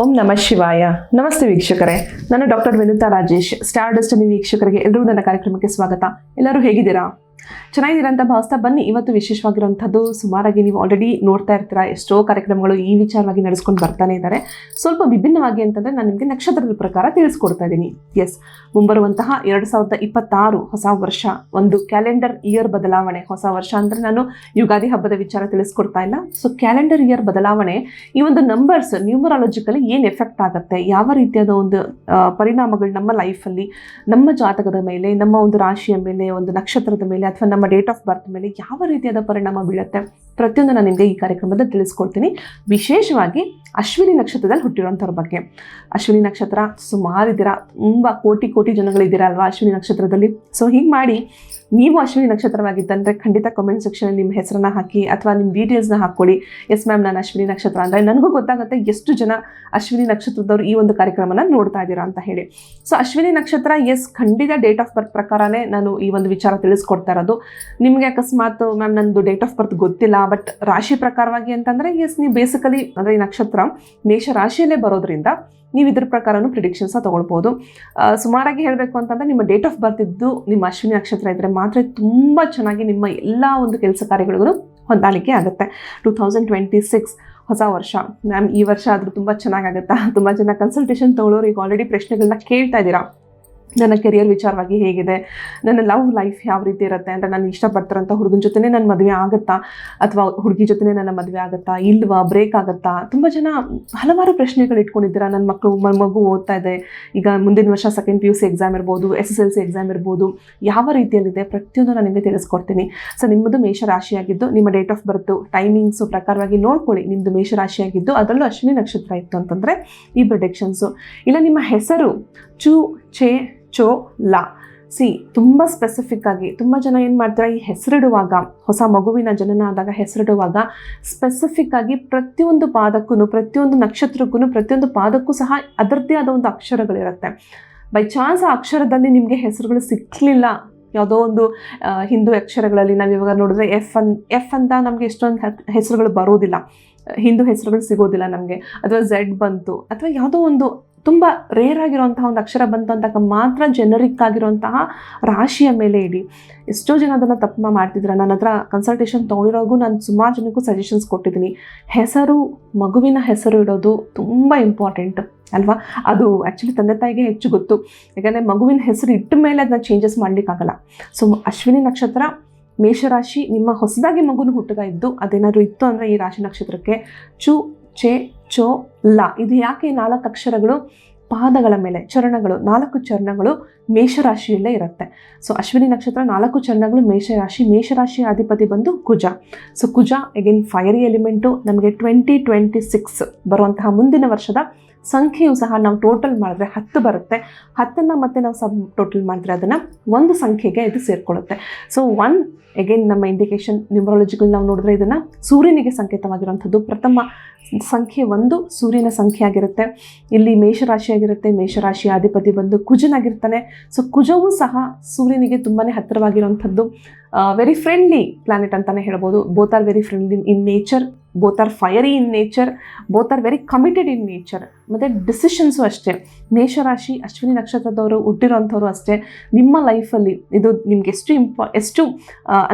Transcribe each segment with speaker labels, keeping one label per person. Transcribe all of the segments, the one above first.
Speaker 1: ಓಂ ನಮ ಶಿವಾಯ. ನಮಸ್ತೆ ವೀಕ್ಷಕರೇ. ನಾನು doctor Vinuta Rajesh star dust ವೀಕ್ಷಕರಿಗೆ ಎಲ್ಲರೂ ನನ್ನ ಕಾರ್ಯಕ್ರಮಕ್ಕೆ ಸ್ವಾಗತ. ಎಲ್ಲರೂ ಹೇಗಿದ್ದೀರಾ? ಚೆನ್ನಾಗಿದ್ದೀರಾ ಅಂತ ಭಾವಿಸ್ತಾ ಬನ್ನಿ. ಇವತ್ತು ವಿಶೇಷವಾಗಿರುವಂಥದ್ದು ಸುಮಾರಾಗಿ ನೀವು ಆಲ್ರೆಡಿ ನೋಡ್ತಾ ಇರ್ತೀರಾ, ಎಷ್ಟೋ ಕಾರ್ಯಕ್ರಮಗಳು ಈ ವಿಚಾರವಾಗಿ ನಡೆಸ್ಕೊಂಡು ಬರ್ತಾನೆ ಇದ್ದಾರೆ. ಸ್ವಲ್ಪ ವಿಭಿನ್ನವಾಗಿ ಅಂತಂದರೆ ನಾನು ನಿಮಗೆ ನಕ್ಷತ್ರದ ಪ್ರಕಾರ ತಿಳಿಸ್ಕೊಡ್ತಾ ಇದ್ದೀನಿ. ಎಸ್ ಮುಂಬರುವಂತಹ ಎರಡು ಸಾವಿರದ ಇಪ್ಪತ್ತಾರು ಹೊಸ ವರ್ಷ, ಒಂದು ಕ್ಯಾಲೆಂಡರ್ ಇಯರ್ ಬದಲಾವಣೆ. ಹೊಸ ವರ್ಷ ಅಂದರೆ ನಾನು ಯುಗಾದಿ ಹಬ್ಬದ ವಿಚಾರ ತಿಳಿಸ್ಕೊಡ್ತಾ ಇಲ್ಲ. ಸೊ ಕ್ಯಾಲೆಂಡರ್ ಇಯರ್ ಬದಲಾವಣೆ, ಈ ಒಂದು ನಂಬರ್ಸ್ ನ್ಯೂಮರಾಲಜಿಕಲಿ ಏನು ಎಫೆಕ್ಟ್ ಆಗುತ್ತೆ? ಯಾವ ರೀತಿಯಾದ ಒಂದು ಪರಿಣಾಮಗಳು ನಮ್ಮ ಲೈಫಲ್ಲಿ ನಮ್ಮ ಜಾತಕದ ಮೇಲೆ, ನಮ್ಮ ಒಂದು ರಾಶಿಯ ಮೇಲೆ, ಒಂದು ನಕ್ಷತ್ರದ ಮೇಲೆ ಅಥವಾ ನಮ್ಮ ಡೇಟ್ ಆಫ್ ಬರ್ತ್ ಮೇಲೆ ಯಾವ ರೀತಿಯಾದ ಪರಿಣಾಮ ಬೀಳುತ್ತೆ ಪ್ರತಿಯೊಂದು ನಾನು ನಿಮಗೆ ಈ ಕಾರ್ಯಕ್ರಮದಲ್ಲಿ ತಿಳಿಸ್ಕೊಡ್ತೀನಿ. ವಿಶೇಷವಾಗಿ ಅಶ್ವಿನಿ ನಕ್ಷತ್ರದಲ್ಲಿ ಹುಟ್ಟಿರೋಂಥವ್ರ ಬಗ್ಗೆ. ಅಶ್ವಿನಿ ನಕ್ಷತ್ರ ಸುಮಾರು ಇದ್ದೀರಾ ತುಂಬ ಕೋಟಿ ಕೋಟಿ ಜನಗಳಿದ್ದೀರಾ ಅಲ್ವಾ ಅಶ್ವಿನಿ ನಕ್ಷತ್ರದಲ್ಲಿ? ಸೊ ಹೀಗೆ ಮಾಡಿ ನೀವು ಅಶ್ವಿನಿ ನಕ್ಷತ್ರವಾಗಿದ್ದಂದರೆ ಖಂಡಿತ ಕಮೆಂಟ್ ಸೆಕ್ಷನಲ್ಲಿ ನಿಮ್ಮ ಹೆಸರನ್ನ ಹಾಕಿ ಅಥವಾ ನಿಮ್ಮ ಡೀಟೇಲ್ಸ್ನ ಹಾಕ್ಕೊಳ್ಳಿ ಎಸ್ ಮ್ಯಾಮ್ ನಾನು ಅಶ್ವಿನಿ ನಕ್ಷತ್ರ ಅಂದರೆ ನನಗೂ ಗೊತ್ತಾಗುತ್ತೆ ಎಷ್ಟು ಜನ ಅಶ್ವಿನಿ ನಕ್ಷತ್ರದವರು ಈ ಒಂದು ಕಾರ್ಯಕ್ರಮನ ನೋಡ್ತಾ ಇದ್ದೀರಾ ಅಂತ ಹೇಳಿ. ಸೊ ಅಶ್ವಿನಿ ನಕ್ಷತ್ರ ಎಸ್ ಖಂಡಿತ ಡೇಟ್ ಆಫ್ ಬರ್ತ್ ಪ್ರಕಾರನೇ ನಾನು ಈ ಒಂದು ವಿಚಾರ ತಿಳಿಸ್ಕೊಡ್ತಾ ಇರೋದು. ನಿಮಗೆ ಅಕಸ್ಮಾತ್ ಮ್ಯಾಮ್ ನಂದು ಡೇಟ್ ಆಫ್ ಬರ್ತ್ ಗೊತ್ತಿಲ್ಲ ಬಟ್ ರಾಶಿ ಪ್ರಕಾರವಾಗಿ ಅಂತಂದರೆ ಎಸ್ ನೀವು ಬೇಸಿಕಲಿ ಅಂದರೆ ಈ ನಕ್ಷತ್ರ ಮೇಷ ರಾಶಿಯಲ್ಲೇ ಬರೋದ್ರಿಂದ ನೀವು ಇದ್ರ ಪ್ರಕಾರನೂ ಪ್ರಿಡಿಕ್ಷನ್ಸ್ ತೊಗೊಳ್ಬೋದು. ಸುಮಾರಾಗಿ ಹೇಳಬೇಕು ಅಂತಂದರೆ ನಿಮ್ಮ ಡೇಟ್ ಆಫ್ ಬರ್ತ್ ಇದ್ದು ನಿಮ್ಮ ಅಶ್ವಿನಿ ನಕ್ಷತ್ರ ಇದ್ದರೆ ಮಾತ್ರ ತುಂಬ ಚೆನ್ನಾಗಿ ನಿಮ್ಮ ಎಲ್ಲ ಒಂದು ಕೆಲಸ ಕಾರ್ಯಗಳಿಗೂ ಹೊಂದಾಣಿಕೆ ಆಗುತ್ತೆ. ಟೂ ತೌಸಂಡ್ ಟ್ವೆಂಟಿ ಸಿಕ್ಸ್ ಹೊಸ ವರ್ಷ. ಮ್ಯಾಮ್, ಈ ವರ್ಷ ಆದರೂ ತುಂಬ ಚೆನ್ನಾಗಾಗುತ್ತಾ? ತುಂಬ ಜನ ಕನ್ಸಲ್ಟೇಷನ್ ತೊಗೊಳೋರು ಈಗ ಆಲ್ರೆಡಿ ಪ್ರಶ್ನೆಗಳನ್ನ ಕೇಳ್ತಾ ಇದ್ದೀರಾ? ನನ್ನ ಕೆರಿಯರ್ ವಿಚಾರವಾಗಿ ಹೇಗಿದೆ, ನನ್ನ ಲವ್ ಲೈಫ್ ಯಾವ ರೀತಿ ಇರುತ್ತೆ ಅಂದರೆ ನಾನು ಇಷ್ಟಪಡ್ತಿರೋಂಥ ಹುಡುಗನ ಜೊತೆನೇ ನನ್ನ ಮದುವೆ ಆಗುತ್ತಾ? ಅಥವಾ ಹುಡುಗಿ ಜೊತೆನೇ ನನ್ನ ಮದುವೆ ಆಗುತ್ತಾ? ಇಲ್ವಾ? ಬ್ರೇಕ್ ಆಗುತ್ತಾ? ತುಂಬ ಜನ ಹಲವಾರು ಪ್ರಶ್ನೆಗಳು ಇಟ್ಕೊಂಡಿದ್ದೀರಾ. ನನ್ನ ಮಕ್ಕಳು ಮಗು ಓದ್ತಾ ಇದೆ. ಈಗ ಮುಂದಿನ ವರ್ಷ second P U C exam ಇರ್ಬೋದು S S L C exam ಇರ್ಬೋದು. ಯಾವ ರೀತಿಯಲ್ಲಿದೆ? ಪ್ರತಿಯೊಂದು ನಾನು ನಿಮಗೆ ತಿಳಿಸ್ಕೊಡ್ತೀನಿ. ಸೊ ನಿಮ್ಮದು ಮೇಷರಾಶಿಯಾಗಿದ್ದು, ನಿಮ್ಮ ಡೇಟ್ ಆಫ್ ಬರ್ತು ಟೈಮಿಂಗ್ಸು ಪ್ರಕಾರವಾಗಿ ನೋಡ್ಕೊಳ್ಳಿ. ನಿಮ್ಮದು ಮೇಷರಾಶಿಯಾಗಿದ್ದು, ಅದರಲ್ಲೂ ಅಶ್ವಿನಿ ನಕ್ಷತ್ರ ಇತ್ತು ಅಂತಂದರೆ ಈ ಪ್ರೊಡಿಕ್ಷನ್ಸು ಇಲ್ಲ, ನಿಮ್ಮ ಹೆಸರು ಚು ಚೇ ಚೋ ಲಾ. ಸಿ, ತುಂಬ ಸ್ಪೆಸಿಫಿಕ್ ಆಗಿ ತುಂಬ ಜನ ಏನು ಮಾಡ್ತಾರೆ? ಈ ಹೆಸರಿಡುವಾಗ, ಹೊಸ ಮಗುವಿನ ಜನನ ಆದಾಗ ಹೆಸರಿಡುವಾಗ ಸ್ಪೆಸಿಫಿಕ್ ಆಗಿ ಪ್ರತಿಯೊಂದು ಪಾದಕ್ಕೂ ಪ್ರತಿಯೊಂದು ನಕ್ಷತ್ರಕ್ಕೂ ಪ್ರತಿಯೊಂದು ಪಾದಕ್ಕೂ ಸಹ ಅದರದ್ದೇ ಆದ ಒಂದು ಅಕ್ಷರಗಳಿರುತ್ತೆ. ಬೈ ಚಾನ್ಸ್ ಆ ಅಕ್ಷರದಲ್ಲಿ ನಿಮಗೆ ಹೆಸರುಗಳು ಸಿಕ್ಕಲಿಲ್ಲ ಯಾವುದೋ ಒಂದು ಹಿಂದೂ ಅಕ್ಷರಗಳಲ್ಲಿ ನಾವು ಇವಾಗ ನೋಡಿದ್ರೆ ಎಫ್ ಅನ್ ಎಫ್ ಅಂತ ನಮಗೆ ಎಷ್ಟೊಂದು ಹೆಸರುಗಳು ಬರೋದಿಲ್ಲ. ಹಿಂದೂ ಹೆಸರುಗಳು ಸಿಗೋದಿಲ್ಲ ನಮಗೆ. ಅಥವಾ ಝೆಡ್ ಬಂತು, ಅಥವಾ ಯಾವುದೋ ಒಂದು ತುಂಬ ರೇರ್ ಆಗಿರುವಂತಹ ಒಂದು ಅಕ್ಷರ ಬಂತು ಅಂದಾಗ ಮಾತ್ರ ಜೆನರಿಕ್ ಆಗಿರುವಂತಹ ರಾಶಿಯ ಮೇಲೆ ಇಡಿ. ಎಷ್ಟೋ ಜನ ಅದನ್ನು ತಪ್ಪು ಮಾಡ್ತಿದ್ರು. ನನ್ನ ಹತ್ರ ಕನ್ಸಲ್ಟೇಷನ್ ತೊಗೊಂಡಿರೋಗೂ ನಾನು ಸುಮಾರು ಜನಕ್ಕೂ ಸಜೆಷನ್ಸ್ ಕೊಟ್ಟಿದ್ದೀನಿ. ಹೆಸರು, ಮಗುವಿನ ಹೆಸರು ಇಡೋದು ತುಂಬ ಇಂಪಾರ್ಟೆಂಟ್ ಅಲ್ವಾ? ಅದು ಆ್ಯಕ್ಚುಲಿ ತಂದೆ ತಾಯಿಗೆ ಹೆಚ್ಚು ಗೊತ್ತು. ಯಾಕಂದರೆ ಮಗುವಿನ ಹೆಸರು ಇಟ್ಟ ಮೇಲೆ ಅದನ್ನ ಚೇಂಜಸ್ ಮಾಡಲಿಕ್ಕಾಗಲ್ಲ. ಸೊ ಅಶ್ವಿನಿ ನಕ್ಷತ್ರ, ಮೇಷರಾಶಿ, ನಿಮ್ಮ ಹೊಸದಾಗಿ ಮಗುನ ಹುಟ್ಟುತ್ತಾ ಇದ್ದು ಅದೇನಾದರೂ ಇತ್ತು ಅಂದರೆ ಈ ರಾಶಿ ನಕ್ಷತ್ರಕ್ಕೆ ಚು ಚೆ, ಚೋ, ಲ. ಇದು ಯಾಕೆ ನಾಲ್ಕು ಅಕ್ಷರಗಳು? ಪಾದಗಳ ಮೇಲೆ ಚರಣಗಳು, ನಾಲ್ಕು ಚರಣಗಳು ಮೇಷರಾಶಿಯಲ್ಲೇ ಇರುತ್ತೆ. ಸೊ ಅಶ್ವಿನಿ ನಕ್ಷತ್ರ ನಾಲ್ಕು ಚರಣಗಳು ಮೇಷರಾಶಿ. ಮೇಷರಾಶಿಯ ಅಧಿಪತಿ ಬಂದು ಕುಜ. ಸೊ ಕುಜ ಎಗೇನ್ ಫೈರಿ ಎಲಿಮೆಂಟು ನಮಗೆ ಟ್ವೆಂಟಿ ಟ್ವೆಂಟಿ ಸಿಕ್ಸ್ ಬರುವಂತಹ ಮುಂದಿನ ವರ್ಷದ ಸಂಖ್ಯೆಯು ಸಹ ನಾವು ಟೋಟಲ್ ಮಾಡಿದ್ರೆ ಹತ್ತು ಬರುತ್ತೆ. ಹತ್ತನ್ನು ಮತ್ತೆ ನಾವು ಸಬ್ ಟೋಟಲ್ ಮಾಡಿದ್ರೆ ಅದನ್ನು ಒಂದು ಸಂಖ್ಯೆಗೆ ಇದು ಸೇರಿಕೊಳ್ಳುತ್ತೆ. ಸೊ ಒನ್ ಎಗೇನ್ ನಮ್ಮ ಇಂಡಿಕೇಶನ್ ನ್ಯೂಮರಾಲಜಿಕಲ್ ನಾವು ನೋಡಿದ್ರೆ ಇದನ್ನು ಸೂರ್ಯನಿಗೆ ಸಂಕೇತವಾಗಿರುವಂಥದ್ದು. ಪ್ರಥಮ ಸಂಖ್ಯೆ ಒಂದು ಸೂರ್ಯನ ಸಂಖ್ಯೆ ಆಗಿರುತ್ತೆ. ಇಲ್ಲಿ ಮೇಷರಾಶಿಯಾಗಿರುತ್ತೆ ಮೇಷರಾಶಿಯ ಅಧಿಪತಿ ಬಂದು ಕುಜನಾಗಿರ್ತಾನೆ ಸೊ ಕುಜವೂ ಸಹ ಸೂರ್ಯನಿಗೆ ತುಂಬಾ ಹತ್ತಿರವಾಗಿರುವಂಥದ್ದು. ವೆರಿ ಫ್ರೆಂಡ್ಲಿ ಪ್ಲಾನೆಟ್ ಅಂತಲೇ ಹೇಳ್ಬೋದು. Both are very friendly in nature both are fiery in nature both are very committed in nature ಮತ್ತು ಡಿಸಿಷನ್ಸು ಅಷ್ಟೇ. ಮೇಷರಾಶಿ, ಅಶ್ವಿನಿ ನಕ್ಷತ್ರದವರು ಹುಟ್ಟಿರೋಂಥವ್ರು ಅಷ್ಟೇ. ನಿಮ್ಮ ಲೈಫಲ್ಲಿ ಇದು ನಿಮ್ಗೆ ಎಷ್ಟು ಇಂಪಾ ಎಷ್ಟು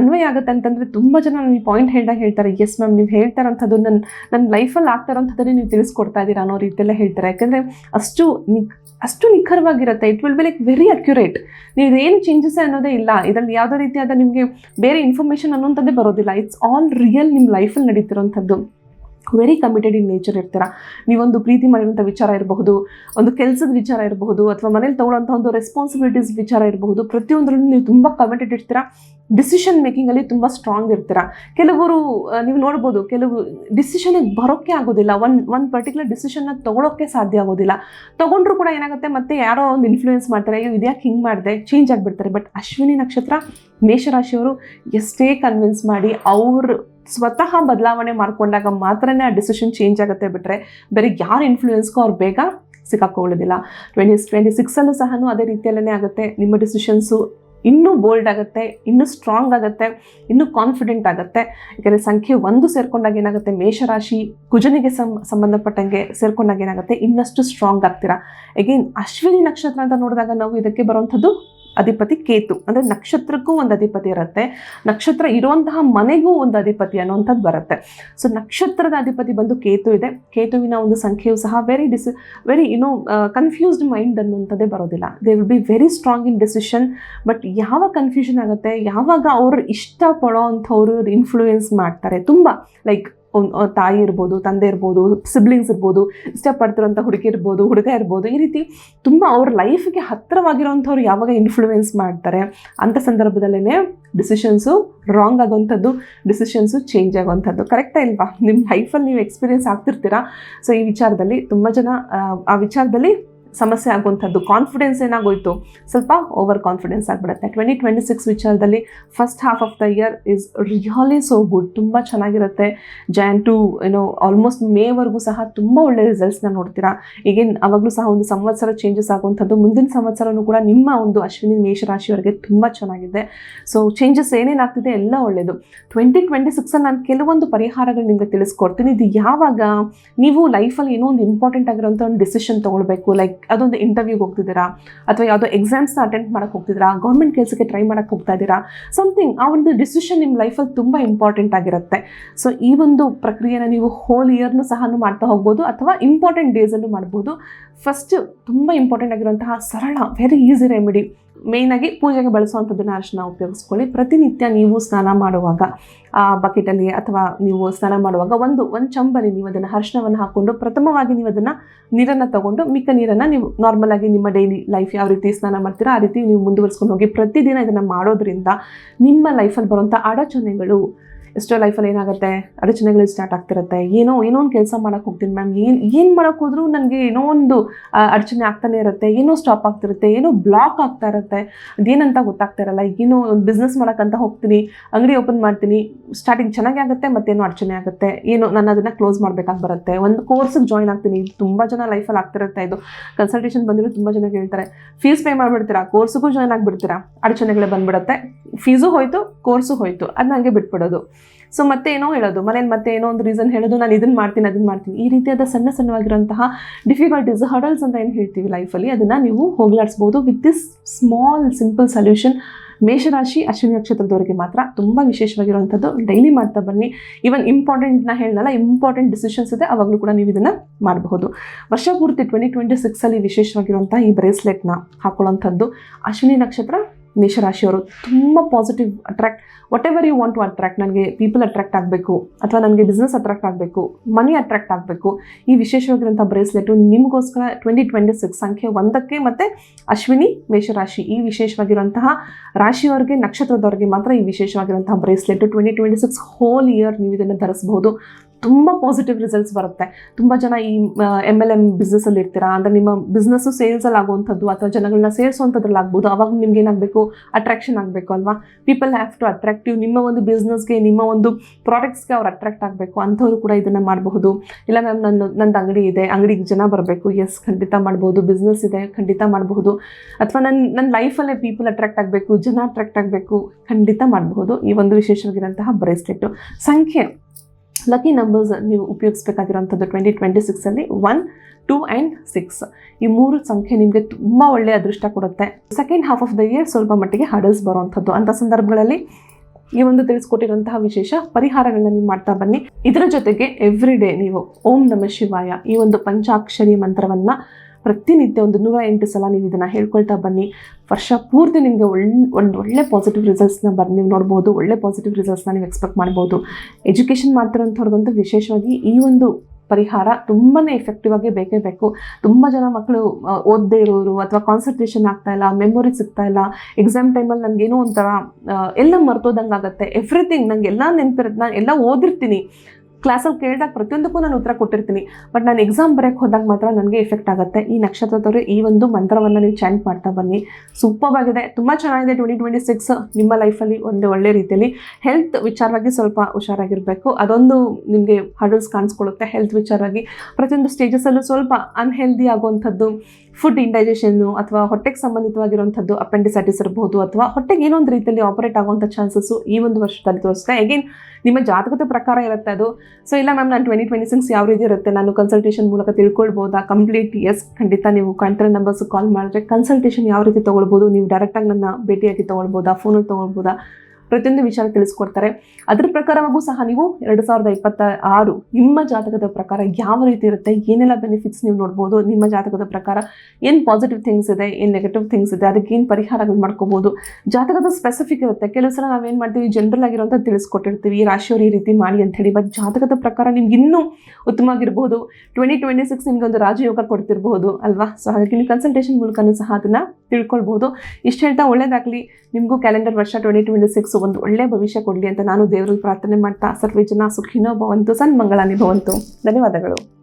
Speaker 1: ಅನ್ವಯ ಆಗುತ್ತೆ ಅಂತಂದರೆ ತುಂಬ ಜನ ನನಗೆ ಪಾಯಿಂಟ್ ಹೇಳಿದಾಗ ಹೇಳ್ತಾರೆ. ಎಸ್ ಮ್ಯಾಮ್ ನೀವು ಹೇಳ್ತಾ ಇರೋಂಥದ್ದು ನನ್ನ ನನ್ನ ಲೈಫಲ್ಲಿ ಆಗ್ತಾ ಇರೋಂಥದ್ದನ್ನೇ ನೀವು ತಿಳಿಸ್ಕೊಡ್ತಾ ಇದ್ದೀರಾ ಅನ್ನೋ ರೀತಿಯಲ್ಲೇ ಹೇಳ್ತಾರೆ. ಯಾಕಂದರೆ ಅಷ್ಟು ನಿ, ಅಷ್ಟು ನಿಖರವಾಗಿರುತ್ತೆ. It will be like very accurate ನೀವು ಇದೇನು ಚೇಂಜಸ್ ಅನ್ನೋದೇ ಇಲ್ಲ. ಇದರಲ್ಲಿ ಯಾವುದೇ ರೀತಿಯಾದ ನಿಮಗೆ ಬೇರೆ ಇನ್ಫಾರ್ಮೇಷನ್ ಅನ್ನೋಂಥದ್ದೇ ಬರೋದಿಲ್ಲ. ಇಟ್ಸ್ ಆಲ್ ರಿಯಲ್ ನಿಮ್ಮ ಲೈಫಲ್ಲಿ ನಡೀತಿರೋಂಥದ್ದು ವೆರಿ ಕಮಿಟೆಡ್ ಇನ್ ನೇಚರ್ ಇರ್ತೀರ? ನೀವೊಂದು ಪ್ರೀತಿ ಮಾಡಿರೋಂಥ ವಿಚಾರ ಇರಬಹುದು, ಒಂದು ಕೆಲಸದ ವಿಚಾರ ಇರಬಹುದು, ಅಥವಾ ಮನೇಲಿ ತಗೊಳ್ಳೋಂಥ ಒಂದು ರೆಸ್ಪಾನ್ಸಿಬಿಲಿಟೀಸ್ ವಿಚಾರ ಇರಬಹುದು, ಪ್ರತಿಯೊಂದರಲ್ಲೂ ನೀವು ತುಂಬ ಕಮಿಟೆಡ್ ಇರ್ತೀರಾ? ಡಿಸಿಷನ್ ಮೇಕಿಂಗಲ್ಲಿ ತುಂಬ ಸ್ಟ್ರಾಂಗ್ ಇರ್ತೀರಾ? ಕೆಲವರು ನೀವು ನೋಡ್ಬೋದು, ಕೆಲವು ಡಿಸಿಷನಿಗೆ ಬರೋಕ್ಕೆ ಆಗೋದಿಲ್ಲ. ಒನ್ ಒಂದು ಪರ್ಟಿಕ್ಯುಲರ್ ಡಿಸಿಷನ್ನ ತೊಗೊಳೋಕ್ಕೆ ಸಾಧ್ಯ ಆಗೋದಿಲ್ಲ. ತೊಗೊಂಡ್ರು ಕೂಡ ಏನಾಗುತ್ತೆ, ಮತ್ತೆ ಯಾರೋ ಒಂದು ಇನ್ಫ್ಲೂಯೆನ್ಸ್ ಮಾಡ್ತಾರೆ, ಅಯ್ಯೋ, ಇದ್ಯಾಕೆ ಹಿಂಗೆ ಮಾಡಿದೆ ಚೇಂಜ್ ಆಗಿಬಿಡ್ತಾರೆ. ಬಟ್ ಅಶ್ವಿನಿ ನಕ್ಷತ್ರ ಮೇಷರಾಶಿಯವರು ಎಷ್ಟೇ ಕನ್ವಿನ್ಸ್ ಮಾಡಿ ಅವರು ಸ್ವತಃ ಬದಲಾವಣೆ ಮಾಡಿಕೊಂಡಾಗ ಮಾತ್ರನೇ ಆ ಡಿಸಿಷನ್ ಚೇಂಜ್ ಆಗುತ್ತೆ ಬಿಟ್ಟರೆ ಬೇರೆ ಯಾರ ಇನ್ಫ್ಲೂಯೆನ್ಸ್ಗೂ ಅವ್ರು ಬೇಗ ಸಿಕ್ಕಾಕೊಳ್ಳೋದಿಲ್ಲ. ಟ್ವೆಂಟಿ ಟ್ವೆಂಟಿ ಸಿಕ್ಸಲ್ಲೂ ಸಹ ಅದೇ ರೀತಿಯಲ್ಲೇ ಆಗುತ್ತೆ. ನಿಮ್ಮ ಡಿಸಿಷನ್ಸು ಇನ್ನೂ ಬೋಲ್ಡ್ ಆಗುತ್ತೆ, ಇನ್ನೂ ಸ್ಟ್ರಾಂಗ್ ಆಗುತ್ತೆ, ಇನ್ನೂ ಕಾನ್ಫಿಡೆಂಟ್ ಆಗುತ್ತೆ. ಯಾಕಂದರೆ ಸಂಖ್ಯೆ ಒಂದು ಸೇರ್ಕೊಂಡಾಗ ಏನಾಗುತ್ತೆ? ಮೇಷರಾಶಿ ಕುಜನಿಗೆ ಸಂಬಂಧಪಟ್ಟಂಗೆ ಸೇರ್ಕೊಂಡಾಗ ಏನಾಗುತ್ತೆ? ಇನ್ನಷ್ಟು ಸ್ಟ್ರಾಂಗ್ ಆಗ್ತೀರಾ. ಎಗೇನ್ ಅಶ್ವಿನಿ ನಕ್ಷತ್ರ ಅಂತ ನೋಡಿದಾಗ ನಾವು ಇದಕ್ಕೆ ಬರುವಂಥದ್ದು ಅಧಿಪತಿ ಕೇತು, ಅಂದರೆ ನಕ್ಷತ್ರಕ್ಕೂ ಒಂದು ಅಧಿಪತಿ ಇರುತ್ತೆ. ನಕ್ಷತ್ರ ಇರುವಂತಹ ಮನೆಗೂ ಒಂದು ಅಧಿಪತಿ ಅನ್ನುವಂಥದ್ದು ಬರುತ್ತೆ. ಸೊ ನಕ್ಷತ್ರದ ಅಧಿಪತಿ ಬಂದು ಕೇತು ಇದೆ. ಕೇತುವಿನ ಒಂದು ಸಂಖ್ಯೆಯು ಸಹ very dis very you know confused mind ಅನ್ನುವಂಥದ್ದೇ ಬರೋದಿಲ್ಲ. They will be very strong in decision but ಯಾವ ಕನ್ಫ್ಯೂಷನ್ ಆಗುತ್ತೆ? ಯಾವಾಗ ಅವರು ಇಷ್ಟಪಡೋ ಅಂಥವ್ರು ಇನ್ಫ್ಲೂಯೆನ್ಸ್ ಮಾಡ್ತಾರೆ? ತುಂಬ ಲೈಕ್ ತಾಯಿ ಇರ್ಬೋದು ತಂದೆ ಇರ್ಬೋದು ಸಿಬ್ಲಿಂಗ್ಸ್ ಇರ್ಬೋದು ಇಷ್ಟಪಡ್ತಿರೋಂಥ ಹುಡುಗಿ ಇರ್ಬೋದು ಹುಡುಗ ಇರ್ಬೋದು ಈ ರೀತಿ ತುಂಬ ಅವ್ರ ಲೈಫ್ಗೆ ಹತ್ತಿರವಾಗಿರೋಂಥವ್ರು ಯಾವಾಗ ಇನ್ಫ್ಲೂಯೆನ್ಸ್ ಮಾಡ್ತಾರೆ ಅಂಥ ಸಂದರ್ಭದಲ್ಲೇ ಡಿಸಿಷನ್ಸು ರಾಂಗ್ ಆಗೋವಂಥದ್ದು ಡಿಸಿಷನ್ಸು ಚೇಂಜ್ ಆಗುವಂಥದ್ದು. ಕರೆಕ್ಟಾ ಇಲ್ವಾ? ನಿಮ್ಮ ಲೈಫಲ್ಲಿ ನೀವು ಎಕ್ಸ್ಪೀರಿಯೆನ್ಸ್ ಆಗ್ತಿರ್ತೀರಾ? ಸೊ ಈ ವಿಚಾರದಲ್ಲಿ ತುಂಬ ಜನ ಆ, ವಿಚಾರದಲ್ಲಿ ಸಮಸ್ಯೆ ಆಗುವಂಥದ್ದು ಕಾನ್ಫಿಡೆನ್ಸ್ ಏನಾಗೋಯ್ತು? ಸ್ವಲ್ಪ ಓವರ್ ಕಾನ್ಫಿಡೆನ್ಸ್ ಆಗಿಬಿಡುತ್ತೆ. ಟ್ವೆಂಟಿ ಟ್ವೆಂಟಿ ಸಿಕ್ಸ್ ವಿಚಾರದಲ್ಲಿ first half of the year is really so good ತುಂಬ ಚೆನ್ನಾಗಿರುತ್ತೆ. ಜಾನ್ ಟು ಏನೋ ಆಲ್ಮೋಸ್ಟ್ ಮೇವರೆಗೂ ಸಹ ತುಂಬ ಒಳ್ಳೆ ರಿಸಲ್ಟ್ಸ್ನ ನೋಡ್ತೀರಾ? ಈಗೇನು ಅವಾಗಲೂ ಸಹ ಒಂದು ಸಂವತ್ಸರ ಚೇಂಜಸ್ ಆಗುವಂಥದ್ದು, ಮುಂದಿನ ಸಂವತ್ಸರನೂ ಕೂಡ ನಿಮ್ಮ ಒಂದು ಅಶ್ವಿನಿ ಮೇಷರಾಶಿಯವರಿಗೆ ತುಂಬ ಚೆನ್ನಾಗಿದೆ. ಸೊ ಚೇಂಜಸ್ ಏನೇನಾಗ್ತಿದೆ ಎಲ್ಲ ಒಳ್ಳೆಯದು ಟ್ವೆಂಟಿ ಟ್ವೆಂಟಿ ಸಿಕ್ಸಲ್ಲಿ ನಾನು ಕೆಲವೊಂದು ಪರಿಹಾರಗಳು ನಿಮಗೆ ತಿಳಿಸ್ಕೊಡ್ತೀನಿ. ಇದು ಯಾವಾಗ? ನೀವು ಲೈಫಲ್ಲಿ ಏನೋ ಒಂದು ಇಂಪಾರ್ಟೆಂಟ್ ಆಗಿರೋಂಥ ಒಂದು ಡಿಸಿಷನ್ ತೊಗೊಳ್ಬೇಕು. ಲೈಕ್ ಅದೊಂದು ಇಂಟರ್ವ್ಯೂಗೆ ಹೋಗ್ತಿದ್ದೀರಾ? ಅಥವಾ ಯಾವುದೋ ಎಕ್ಸಾಮ್ಸ್ನ ಅಟೆಂಡ್ ಮಾಡಕ್ಕೆ ಹೋಗ್ತಿದ್ದೀರಾ? ಗೌರ್ಮೆಂಟ್ ಕೆಲಸಕ್ಕೆ ಟ್ರೈ ಮಾಡಕ್ಕೆ ಹೋಗ್ತಾ ಇದ್ದೀರಾ? ಸಮಥಿಂಗ್ ಆ ಒಂದು ಡಿಸಿಷನ್ ನಿಮ್ಮ ಲೈಫಲ್ಲಿ ತುಂಬ ಇಂಪಾರ್ಟೆಂಟ್ ಆಗಿರುತ್ತೆ. ಸೊ ಈ ಒಂದು ಪ್ರಕ್ರಿಯೆನ ನೀವು ಹೋಲ್ ಇಯರ್ನು ಸಹ ಮಾಡ್ತಾ ಹೋಗ್ಬೋದು, ಅಥವಾ ಇಂಪಾರ್ಟೆಂಟ್ ಡೇಸಲ್ಲೂ ಮಾಡ್ಬೋದು. ಫಸ್ಟ್ ತುಂಬ ಇಂಪಾರ್ಟೆಂಟ್ ಆಗಿರುವಂತಹ ಸರಳ ವೆರಿ ಈಸಿ ರೆಮಿಡಿ ಮೇಯ್ನಾಗಿ ಪೂಜೆಗೆ ಬಳಸುವಂಥದ್ದನ್ನು ಅರಿಶಿನ ಉಪಯೋಗಿಸ್ಕೊಳ್ಳಿ. ಪ್ರತಿನಿತ್ಯ ನೀವು ಸ್ನಾನ ಮಾಡುವಾಗ, ಆ ಬಕೆಟಲ್ಲಿ ಅಥವಾ ನೀವು ಸ್ನಾನ ಮಾಡುವಾಗ ಒಂದು ಒಂದು ಚಂಬಲ್ಲಿ ನೀವು ಅದನ್ನು ಅರಿಶಿನವನ್ನು ಹಾಕ್ಕೊಂಡು ಪ್ರಥಮವಾಗಿ ನೀವು ಅದನ್ನು ನೀರನ್ನು ತಗೊಂಡು ಮಿಕ್ಕ ನೀರನ್ನು ನೀವು ನಾರ್ಮಲಾಗಿ ನಿಮ್ಮ ಡೈಲಿ ಲೈಫ್ ಯಾವ ರೀತಿ ಸ್ನಾನ ಮಾಡ್ತೀರಾ ಆ ರೀತಿ ನೀವು ಮುಂದುವರಿಸ್ಕೊಂಡು ಹೋಗಿ ಪ್ರತಿದಿನ ಇದನ್ನು ಮಾಡೋದ್ರಿಂದ ನಿಮ್ಮ ಲೈಫಲ್ಲಿ ಬರುವಂಥ ಅಡಚಣೆಗಳು ಎಷ್ಟೋ ಲೈಫಲ್ಲಿ ಏನಾಗುತ್ತೆ? ಅಡಚಣೆಗಳು ಸ್ಟಾರ್ಟ್ ಆಗ್ತಿರುತ್ತೆ. ಏನೋ ಏನೋ ಒಂದು ಕೆಲಸ ಮಾಡೋಕೆ ಹೋಗ್ತೀನಿ ಮ್ಯಾಮ್ ಏನು ಏನು ಮಾಡೋಕ್ಕೆ ಹೋದ್ರೂ ನನಗೆ ಏನೋ ಒಂದು ಅಡಚಣೆ ಆಗ್ತಾನೆ ಇರುತ್ತೆ. ಏನೋ ಸ್ಟಾಪ್ ಆಗ್ತಿರುತ್ತೆ. ಏನೋ ಬ್ಲಾಕ್ ಆಗ್ತಾ ಇರುತ್ತೆ. ಅದೇನಂತ ಗೊತ್ತಾಗ್ತಾ ಇರಲ್ಲ ಏನೋ ಒಂದು ಬಿಸ್ನೆಸ್ ಮಾಡೋಕ್ಕಂತ ಹೋಗ್ತೀನಿ. ಅಂಗಡಿ ಓಪನ್ ಮಾಡ್ತೀನಿ. ಸ್ಟಾರ್ಟಿಂಗ್ ಚೆನ್ನಾಗಿ ಆಗುತ್ತೆ, ಮತ್ತೇನೋ ಅಡಚಣೆ ಆಗುತ್ತೆ. ಏನೋ, ನಾನು ಅದನ್ನು ಕ್ಲೋಸ್ ಮಾಡಬೇಕಾಗಿ ಬರುತ್ತೆ. ಒಂದು ಕೋರ್ಸಿಗೆ ಜಾಯ್ನ್ ಆಗ್ತೀನಿ. ಇದು ತುಂಬ ಜನ ಲೈಫಲ್ಲಿ ಆಗ್ತಿರುತ್ತೆ ಇದು. ಕನ್ಸಲ್ಟೇಷನ್ ಬಂದಿರೋ ತುಂಬ ಜನ ಹೇಳ್ತಾರೆ ಫೀಸ್ ಪೇ ಮಾಡಿಬಿಡ್ತೀರಾ? ಕೋರ್ಸಿಗೂ ಜಾಯ್ನ್ ಆಗಿಬಿಡ್ತೀರಾ? ಅಡಚಣೆಗಳೇ ಬಂದ್ಬಿಡುತ್ತೆ. ಫೀಸು ಹೋಯ್ತು. ಕೋರ್ಸು ಹೋಯ್ತು, ಅದು ನನಗೆ ಬಿಟ್ಬಿಡೋದು. ಸೊ ಮತ್ತೆ ಏನೋ ಹೇಳೋದು, ಮನೇಲಿ ಮತ್ತೆ ಏನೋ ಒಂದು ರೀಸನ್ ಹೇಳೋದು, ನಾನು ಇದನ್ನು ಮಾಡ್ತೀನಿ ಅದನ್ನು ಮಾಡ್ತೀನಿ. ಈ ರೀತಿಯಾದ ಸಣ್ಣ ಸಣ್ಣವಾಗಿರುವಂತಹ ಡಿಫಿಕಲ್ಟೀಸ್ ಹರ್ಡಲ್ಸ್ ಅಂತ ಏನು ಹೇಳ್ತೀವಿ ಲೈಫಲ್ಲಿ ಅದನ್ನು ನೀವು ಹೋಗ್ಲಾಡಿಸ್ಬೋದು with this small simple solution ಮೇಷರಾಶಿ, ಅಶ್ವಿನಿ ನಕ್ಷತ್ರದವರಿಗೆ ಮಾತ್ರ ತುಂಬ ವಿಶೇಷವಾಗಿರುವಂಥದ್ದು. ಡೈಲಿ ಮಾಡ್ತಾ ಬನ್ನಿ. ಈವನ್ ಇಂಪಾರ್ಟೆಂಟ್ನ ಹೇಳಲ್ಲ ಇಂಪಾರ್ಟೆಂಟ್ ಡಿಸಿಷನ್ಸ್ ಇದೆ, ಅವಾಗಲೂ ಕೂಡ ನೀವು ಇದನ್ನು ಮಾಡಬಹುದು. ವರ್ಷ ಪೂರ್ತಿ ಟ್ವೆಂಟಿ ಟ್ವೆಂಟಿ ಸಿಕ್ಸಲ್ಲಿ ವಿಶೇಷವಾಗಿರುವಂಥ ಈ ಬ್ರೇಸ್ಲೆಟ್ನ ಹಾಕೊಳ್ಳೋಂಥದ್ದು ಅಶ್ವಿನಿ ನಕ್ಷತ್ರ ಮೇಷರಾಶಿಯವರು ತುಂಬ positive attract whatever you want to attract ನನಗೆ ಪೀಪಲ್ ಅಟ್ರಾಕ್ಟ್ ಆಗಬೇಕು, ಅಥವಾ ನನಗೆ ಬಿಸ್ನೆಸ್ ಅಟ್ರಾಕ್ಟ್ ಆಗಬೇಕು ಮನಿ ಅಟ್ರಾಕ್ಟ್ ಆಗಬೇಕು, ಈ ವಿಶೇಷವಾಗಿರುವಂಥ ಬ್ರೇಸ್ಲೆಟು ನಿಮಗೋಸ್ಕರ ಟ್ವೆಂಟಿ ಟ್ವೆಂಟಿ ಸಿಕ್ಸ್ ಸಂಖ್ಯೆ ಒಂದಕ್ಕೆ ಮತ್ತು ಅಶ್ವಿನಿ ಮೇಷರಾಶಿ, ಈ ವಿಶೇಷವಾಗಿರುವಂತಹ ರಾಶಿಯವರಿಗೆ, ನಕ್ಷತ್ರದವರಿಗೆ ಮಾತ್ರ ಈ ವಿಶೇಷವಾಗಿರುವಂತಹ bracelet twenty twenty six whole year ನೀವು ಇದನ್ನು ಧರಿಸಬಹುದು. ತುಂಬ ಪಾಸಿಟಿವ್ ರಿಸಲ್ಟ್ಸ್ ಬರುತ್ತೆ. ತುಂಬ ಜನ ಈ ಎಂ ಎಲ್ ಎಂ ಬಿಸ್ನೆಸ್ಸಲ್ಲಿ ಇರ್ತೀರಾ? ಅಂದರೆ ನಿಮ್ಮ ಬಿಸ್ನೆಸ್ಸು ಸೇಲ್ಸಲ್ಲಿ ಆಗುವಂಥದ್ದು ಅಥವಾ ಜನಗಳನ್ನ ಸೇರಿಸುವಂಥದ್ರಲ್ಲಿ ಆಗ್ಬೋದು. ಅವಾಗ ನಿಮ್ಗೆ ಏನಾಗಬೇಕು? ಅಟ್ರಾಕ್ಷನ್ ಆಗಬೇಕು ಅಲ್ವಾ? ಪೀಪಲ್ ಹ್ಯಾವ್ ಟು ಅಟ್ರಾಕ್ಟಿವ್ ನಿಮ್ಮ ಒಂದು ಬಿಸ್ನೆಸ್ಗೆ ನಿಮ್ಮ ಒಂದು ಪ್ರಾಡಕ್ಟ್ಸ್ಗೆ ಅವ್ರು ಅಟ್ರಾಕ್ಟ್ ಆಗಬೇಕು. ಅಂಥವ್ರು ಕೂಡ ಇದನ್ನು ಮಾಡಬಹುದು. ಇಲ್ಲ ಮ್ಯಾಮ್ ನನ್ನ, ನಂದು ಅಂಗಡಿ ಇದೆ. ಅಂಗಡಿಗೆ ಜನ ಬರಬೇಕು. ಎಸ್ ಖಂಡಿತ ಮಾಡ್ಬೋದು. ಬಿಸ್ನೆಸ್ ಇದೆ. ಖಂಡಿತ ಮಾಡಬಹುದು. ಅಥವಾ ನನ್ನ ನನ್ನ ಲೈಫಲ್ಲೇ ಪೀಪಲ್ ಅಟ್ರಾಕ್ಟ್ ಆಗಬೇಕು. ಜನ ಅಟ್ರಾಕ್ಟ್ ಆಗಬೇಕು. ಖಂಡಿತ ಮಾಡಬಹುದು. ಈ ಒಂದು ವಿಶೇಷವಾಗಿರುವಂತಹ ಬ್ರೇಸ್ಲೆಟ್ಟು ಸಂಖ್ಯೆ. ಲಕ್ಕಿ ನಂಬರ್ಸ್ ನೀವು ಉಪಯೋಗಿಸ್ಬೇಕಾಗಿರೋಂಥದ್ದು ಟ್ವೆಂಟಿ ಟ್ವೆಂಟಿ ಸಿಕ್ಸಲ್ಲಿ ಒನ್ ಟೂ ಆ್ಯಂಡ್ ಸಿಕ್ಸ್ ಈ ಮೂರು ಸಂಖ್ಯೆ ನಿಮಗೆ ತುಂಬ ಒಳ್ಳೆಯ ಅದೃಷ್ಟ ಕೊಡುತ್ತೆ. Second half of the year ಸ್ವಲ್ಪ ಮಟ್ಟಿಗೆ ಹಡಲ್ಸ್ ಬರುವಂಥದ್ದು ಅಂಥ ಸಂದರ್ಭಗಳಲ್ಲಿ ಈ ಒಂದು ತಿಳಿಸ್ಕೊಟ್ಟಿರುವಂತಹ ವಿಶೇಷ ಪರಿಹಾರಗಳನ್ನ ನೀವು ಮಾಡ್ತಾ ಬನ್ನಿ. ಇದರ ಜೊತೆಗೆ ಎವ್ರಿ ಡೇ ನೀವು ಓಂ ನಮ ಶಿವಾಯ ಈ ಒಂದು ಪಂಚಾಕ್ಷರಿ ಮಂತ್ರವನ್ನು ಪ್ರತಿನಿತ್ಯ ಒಂದು ನೂರ ಎಂಟು ಸಲ ನೀವು ಇದನ್ನು ಹೇಳ್ಕೊಳ್ತಾ ಬನ್ನಿ. ವರ್ಷ ಪೂರ್ತಿ ನಿಮಗೆ ಒಳ್ಳೆ ಒಂದು ಒಳ್ಳೆ ಪಾಸಿಟಿವ್ ರಿಸಲ್ಟ್ಸ್ನ ಬರ್ ನೀವು ನೋಡ್ಬೋದು ಒಳ್ಳೆ ಪಾಸಿಟಿವ್ ರಿಸಲ್ಟ್ಸ್ನ ನೀವು ಎಕ್ಸ್ಪೆಕ್ಟ್ ಮಾಡ್ಬೋದು. ಎಜುಕೇಷನ್ ಮಾಡ್ತಿರೋಂಥವ್ರಿಗಂತೂ ವಿಶೇಷವಾಗಿ ಈ ಒಂದು ಪರಿಹಾರ ತುಂಬಾ ಎಫೆಕ್ಟಿವ್ ಆಗಿ ಬೇಕೇ ಬೇಕು. ತುಂಬ ಜನ ಮಕ್ಕಳು ಓದದೇ ಇರೋರು ಅಥವಾ ಕಾನ್ಸಂಟ್ರೇಷನ್ ಆಗ್ತಾ ಇಲ್ಲ ಮೆಮೊರಿ ಸಿಗ್ತಾ ಇಲ್ಲ ಎಕ್ಸಾಮ್ ಟೈಮಲ್ಲಿ ನನಗೇನೋ ಒಂಥರ ಆ, ಎಲ್ಲ ಮರ್ತೋದಂಗೆ ಆಗುತ್ತೆ ಎವ್ರಿಥಿಂಗ್ ನಂಗೆ ಎಲ್ಲ ನೆನಪಿರುತ್ತೆ ನಾನು ಎಲ್ಲ ಓದಿರ್ತೀನಿ. ಕ್ಲಾಸಲ್ಲಿ ಕೇಳಿದಾಗ ಪ್ರತಿಯೊಂದಕ್ಕೂ ನಾನು ಉತ್ತರ ಕೊಟ್ಟಿರ್ತೀನಿ. ಬಟ್ ನಾನು ಎಕ್ಸಾಮ್ ಬರೆಯೋಕ್ಕೆ ಹೋದಾಗ ಮಾತ್ರ ನನಗೆ ಎಫೆಕ್ಟ್ ಆಗುತ್ತೆ. ಈ ನಕ್ಷತ್ರದವರು ಈ ಒಂದು ಮಂತ್ರವನ್ನು ನೀವು ಚಾಂಟ್ ಮಾಡ್ತಾ ಬನ್ನಿ. ಸೂಪರ್ ಆಗಿದೆ. ತುಂಬ ಚೆನ್ನಾಗಿದೆ ಟ್ವೆಂಟಿ ಟ್ವೆಂಟಿ ಸಿಕ್ಸ್ ನಿಮ್ಮ ಲೈಫಲ್ಲಿ ಒಂದು ಒಳ್ಳೆ ರೀತಿಯಲ್ಲಿ. ಹೆಲ್ತ್ ವಿಚಾರವಾಗಿ ಸ್ವಲ್ಪ ಹುಷಾರಾಗಿರಬೇಕು. ಅದೊಂದು ನಿಮಗೆ ಹಡಲ್ಸ್ ಕಾಣಿಸ್ಕೊಳ್ಳುತ್ತೆ. ಹೆಲ್ತ್ ವಿಚಾರವಾಗಿ ಪ್ರತಿಯೊಂದು ಸ್ಟೇಜಸ್ಸಲ್ಲೂ ಸ್ವಲ್ಪ ಅನ್ಹೆಲ್ದಿ ಆಗುವಂಥದ್ದು ಫುಡ್ ಇಂಡೈಜೆಷನ್ನು ಅಥವಾ ಹೊಟ್ಟೆಗೆ ಸಂಬಂಧಿತವಾಗಿರುವಂಥದ್ದು ಅಪೆಂಡಿಸೈಟಿಸ್ ಇರಬಹುದು ಅಥವಾ ಹೊಟ್ಟೆಗೆ ಏನೋ ಒಂದು ರೀತಿಯಲ್ಲಿ ಆಪರೇಟ್ ಆಗುವಂಥ ಚಾನ್ಸಸ್ಸು ಈ ಒಂದು ವರ್ಷದಲ್ಲಿ ತೋರಿಸುತ್ತೆ ಅಗೇನ್ ನಿಮ್ಮ ಜಾತಕದ ಪ್ರಕಾರ ಇರುತ್ತೆ ಅದು. ಸೊ ಇಲ್ಲ ಮ್ಯಾಮ್ ನಾನು ಟ್ವೆಂಟಿ ಟ್ವೆಂಟಿ ಸಿಕ್ಸ್ ಯಾವ ರೀತಿ ಇರುತ್ತೆ ನಾನು ಕನ್ಸಲ್ಟೇಷನ್ ಮೂಲಕ ತಿಳ್ಕೊಳ್ಬೋದಾ? ಕಂಪ್ಲೀಟ್ ಎಸ್ ಖಂಡಿತ ನೀವು ಕಾಂಟ್ರಾ ನಂಬರ್ಸ್ ಕಾಲ್ ಮಾಡಿದ್ರೆ ಕನ್ಸಲ್ಟೇಷನ್ ಯಾವ ರೀತಿ ತೊಗೊಳ್ಬೋದು? ನೀವು ಡೈರೆಕ್ಟಾಗಿ ನನ್ನ ಭೇಟಿಯಾಗಿ ತೊಗೊಳ್ಬೋದಾ? ಫೋನಲ್ಲಿ ತೊಗೊಳ್ಬೋದಾ? ಪ್ರತಿಯೊಂದು ವಿಚಾರ ತಿಳಿಸ್ಕೊಡ್ತಾರೆ. ಅದ್ರ ಪ್ರಕಾರವಾಗೂ ಸಹ ನೀವು ಎರಡು ಸಾವಿರದ ಇಪ್ಪತ್ತ ಆರು ನಿಮ್ಮ ಜಾತಕದ ಪ್ರಕಾರ ಯಾವ ರೀತಿ ಇರುತ್ತೆ, ಏನೆಲ್ಲ ಬೆನಿಫಿಟ್ಸ್ ನೀವು ನೋಡ್ಬೋದು, ನಿಮ್ಮ ಜಾತಕದ ಪ್ರಕಾರ ಏನು ಪಾಸಿಟಿವ್ ಥಿಂಗ್ಸ್ ಇದೆ, ಏನು ನೆಗೆಟಿವ್ ಥಿಂಗ್ಸ್ ಇದೆ, ಅದಕ್ಕೆ ಏನು ಪರಿಹಾರಗಳು ಮಾಡ್ಕೋಬೋದು. ಜಾತಕದ ಸ್ಪೆಸಿಫಿಕ್ ಇರುತ್ತೆ. ಕೆಲವು ಸಲ ನಾವೇನು ಮಾಡ್ತೀವಿ ಜನರಲ್ ಆಗಿರೋಂಥ ತಿಳಿಸ್ಕೊಟ್ಟಿರ್ತೀವಿ, ಈ ರಾಶಿಯವರು ಈ ರೀತಿ ಮಾಡಿ ಅಂತ ಹೇಳಿ. ಬಟ್ ಜಾತಕದ ಪ್ರಕಾರ ನಿಮ್ಗೆ ಇನ್ನೂ ಉತ್ತಮವಾಗಿರ್ಬೋದು ಟ್ವೆಂಟಿ ಟ್ವೆಂಟಿ ಸಿಕ್ಸ್ ನಿಮ್ಗೆ ಒಂದು ರಾಜಯೋಗ ಕೊಡ್ತಿರ್ಬೋದು ಅಲ್ವಾ? ಸೊ ಹಾಗಾಗಿ ನೀವು ಕನ್ಸಲ್ಟೇಷನ್ ಮೂಲಕನೂ ಸಹ ಅದನ್ನು ತಿಳ್ಕೊಳ್ಬೋದು. ಇಷ್ಟು ಹೇಳ್ತಾ ಒಳ್ಳೇದಾಗಲಿ. ನಿಮಗೂ ಕ್ಯಾಲೆಂಡರ್ ವರ್ಷ ಟ್ವೆಂಟಿ ಟ್ವೆಂಟಿ ಸಿಕ್ಸ್ ಒಂದು ಒಳ್ಳೆಯ ಭವಿಷ್ಯ ಕೊಡಲಿ ಅಂತ ನಾನು ದೇವರಲ್ಲಿ ಪ್ರಾರ್ಥನೆ ಮಾಡ್ತಾ ಸರ್ವೇ ಜನ ಸುಖಿನೋ ಭವಂತು, ಸನ್ಮಂಗಳಾನಿ ಭವಂತು. ಧನ್ಯವಾದಗಳು.